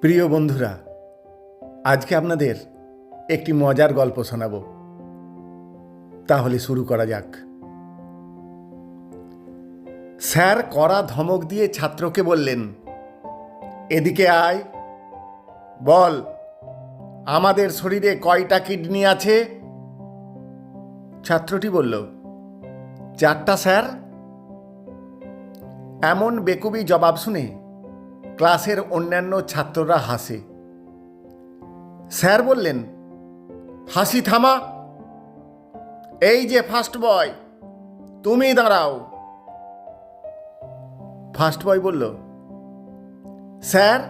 প্রিয় বন্ধুরা, আজকে আপনাদের একটি মজার গল্প শোনাব। তাহলে শুরু করা যাক। স্যার কড়া ধমক দিয়ে ছাত্রকে বললেন, এদিকে আয়। বল, আমাদের শরীরে কয়টা কিডনি আছে? ছাত্রটি বলল, চারটা, স্যার। এমন বেকুবি জবাব শুনে ক্লাসের অন্যান্য ছাত্ররা হাসে। স্যার বললেন হাসি থামা। এই যে ফার্স্ট বয়, তুমি দাঁড়াও। ফার্স্ট বয় বলল, স্যার,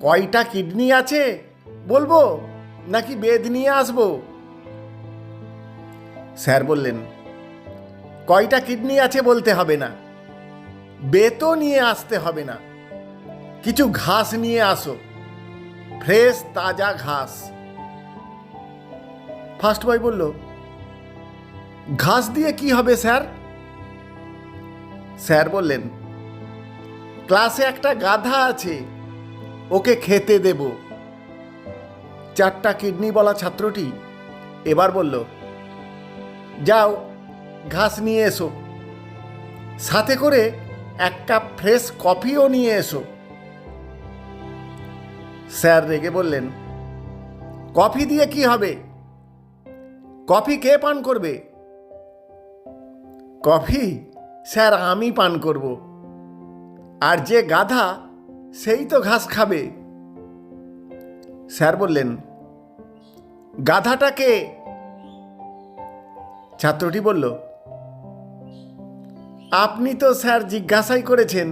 কয়টা কিডনি আছে? বলব নাকি বেদ নিয়ে আসব? স্যার বললেন, কয়টা কিডনি আছে বলতে হবে না। বেতো নিয়ে আসতে হবে না। কিছু ঘাস নিয়ে আসো। ফ্রেশ তাজা ঘাস। ফার্স্ট বয় বলল, ঘাস দিয়ে কি হবে, স্যার? স্যার বললেন, ক্লাসে একটা গাধা আছে, ওকে খেতে দেব। চারটা কিডনি বলা ছাত্রটি এবার বলল, যাও, ঘাস নিয়ে এসো। সাথে করে এক কাপ ফ্রেশ কফিও নিয়ে এসো। স্যার রেগে বললেন, কফি দিয়ে কি হবে? কফি কে পান করবে? কফি? স্যার, আমি পান করব। আর যে গাধা, সেই তো ঘাস খাবে। স্যার বললেন, গাধাটা কে? ছাত্রটি বলল, আপনি তো স্যার জিজ্ঞাসাই করেছেন,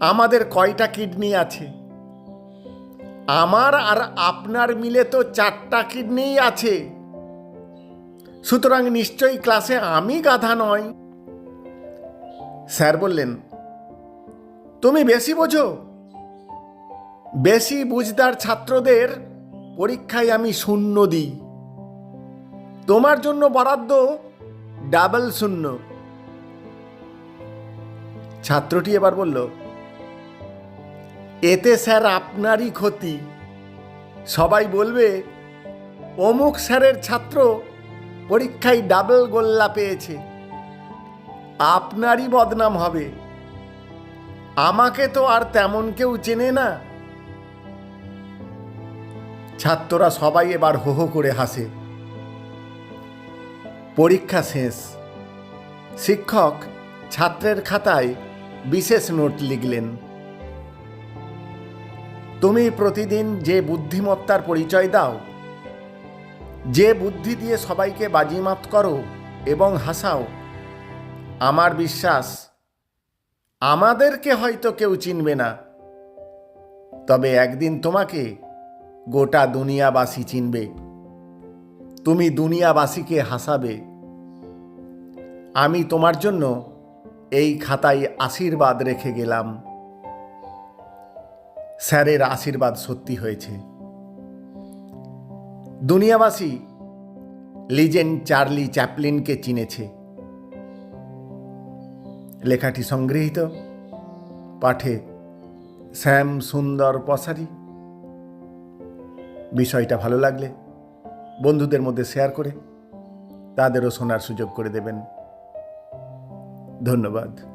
আমাদের কয়টা কিডনি আছে? আমার আর আপনার মিলে তো চারটা কিডনিই আছে। সুতরাং নিশ্চয়ই ক্লাসে আমি গাধা নয় স্যার বললেন, তুমি বেশি বোঝো। বেশি বুঝদার ছাত্রদের পরীক্ষায় আমি শূন্য দিই। তোমার জন্য বরাদ্দ ডাবল শূন্য। ছাত্রটি এবার বলল এতে স্যার আপনারই ক্ষতি। সবাই বলবে, অমুক স্যারের ছাত্র পরীক্ষায় ডাবল গোল্লা পেয়েছে। আপনারই বদনাম হবে। আমাকে তো আর তেমন কেউ চেনে না। ছাত্ররা সবাই এবার হো হো করে হাসে। পরীক্ষা শেষ। শিক্ষক ছাত্রের খাতায় বিশেষ নোট লিখলেন। তুমি প্রতিদিন যে বুদ্ধিমত্তার পরিচয় দাও, যে বুদ্ধি দিয়ে সবাইকে বাজিমাত করো এবং হাসাও, আমার বিশ্বাস, আমাদেরকে হয়তো কেউ চিনবে না। তবে একদিন তোমাকে গোটা দুনিয়াবাসী চিনবে। তুমি দুনিয়াবাসীকে হাসাবে। আমি তোমার জন্য এই খাতায় আশীর্বাদ রেখে গেলাম। স্যারের আশীর্বাদ সত্যি হয়েছে। দুনিয়াবাসী লিজেন্ড চার্লি চ্যাপলিনকে চিনেছে। লেখাটি সংগৃহীত। পাঠে শ্যাম সুন্দর পসারি। বিষয়টা ভালো লাগলে বন্ধুদের মধ্যে শেয়ার করে, তাদেরও শোনার সুযোগ করে দেবেন। ধন্যবাদ।